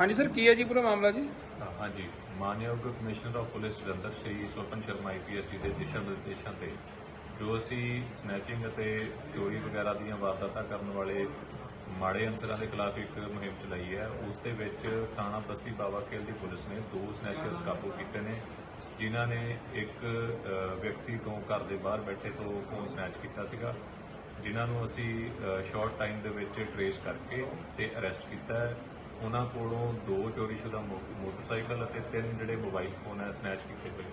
ਹਾਂਜੀ ਸਰ, ਕੀ ਹੈ ਜੀ ਪੂਰਾ ਮਾਮਲਾ ਜੀ? ਹਾਂਜੀ, ਮਾਨਯੋਗ commissioner of police Jalandhar Shri Swapan Sharma IPS ji ਦੇ ਦਿਸ਼ਾ ਨਿਰਦੇਸ਼ਾਂ ਤੇ, ਜੋ ਅਸੀਂ ਸਨੈਚਿੰਗ ਅਤੇ ਚੋਰੀ ਵਗੈਰਾ ਦੀਆਂ ਵਾਰਦਾਤਾਂ ਕਰਨ ਵਾਲੇ ਮਾੜੇ ਅਨਸਰਾਂ ਦੇ ਖਿਲਾਫ ਇੱਕ ਮੁਹਿੰਮ ਚਲਾਈ ਹੈ। ਉਸ ਦੇ ਵਿੱਚ ਥਾਣਾ ਬਸਤੀ ਬਾਵਾ ਖੇਲ ਦੀ ਪੁਲਿਸ ਨੇ ਦੋ ਸਨੈਚਰਸ ਕਾਬੂ ਕੀਤੇ ਨੇ, ਜਿਨ੍ਹਾਂ ਨੇ ਇੱਕ ਵਿਅਕਤੀ ਤੋਂ ਘਰ ਦੇ ਬਾਹਰ ਬੈਠੇ ਤੋਂ ਫੋਨ ਸਨੈਚ ਕੀਤਾ ਸੀਗਾ, ਜਿਨ੍ਹਾਂ ਨੂੰ ਅਸੀਂ ਸ਼ਾਰਟ ਟਾਈਮ ਦੇ ਵਿੱਚ ਟਰੇਸ ਕਰਕੇ ਤੇ ਅਰੈਸਟ ਕੀਤਾ ਉਹਨਾਂ ਕੋਲੋਂ ਦੋ ਚੋਰੀਸ਼ੁਦਾ ਮੋਟਰਸਾਈਕਲ ਅਤੇ ਤਿੰਨ ਜਿਹੜੇ ਮੋਬਾਈਲ ਫੋਨ ਹੈ ਸਨੈਚ ਕੀਤੇ ਹੋਏ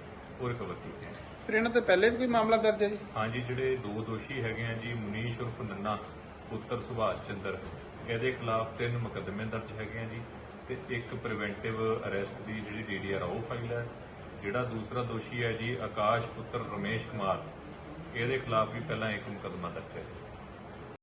ਉਹ ਰਿਕਵਰ ਕੀਤੇ ਹੈ। ਸਰ ਇਹਨਾਂ ਤੇ ਪਹਿਲੇ ਵੀ ਕੋਈ ਮਾਮਲਾ ਦਰਜ ਹੈ ਜੀ? ਹਾਂਜੀ ਜਿਹੜੇ ਦੋ ਦੋਸ਼ੀ ਹੈਗੇ ਆ ਜੀ ਮਨੀਸ਼ ਉਰਫ ਨੰਨਾ ਪੁੱਤਰ ਸੁਭਾਸ਼ ਚੰਦਰ। ਇਹਦੇ ਖਿਲਾਫ ਤਿੰਨ ਮੁਕੱਦਮੇ ਦਰਜ ਹੈਗੇ ਆ ਜੀ ਤੇ ਇੱਕ ਪ੍ਰੀਵੈਂਟਿਵ ਅਰੈਸਟ ਦੀ ਜਿਹੜੀ ਡੀਡੀਆਰ ਉਹ ਫਾਈਲ ਹੈ। ਜਿਹੜਾ ਦੂਸਰਾ ਦੋਸ਼ੀ ਹੈ ਜੀ ਆਕਾਸ਼ ਪੁੱਤਰ ਰਮੇਸ਼ ਕੁਮਾਰ ਇਹਦੇ ਖਿਲਾਫ ਵੀ ਪਹਿਲਾਂ ਇੱਕ ਮੁਕੱਦਮਾ ਦਰਜ ਹੈ।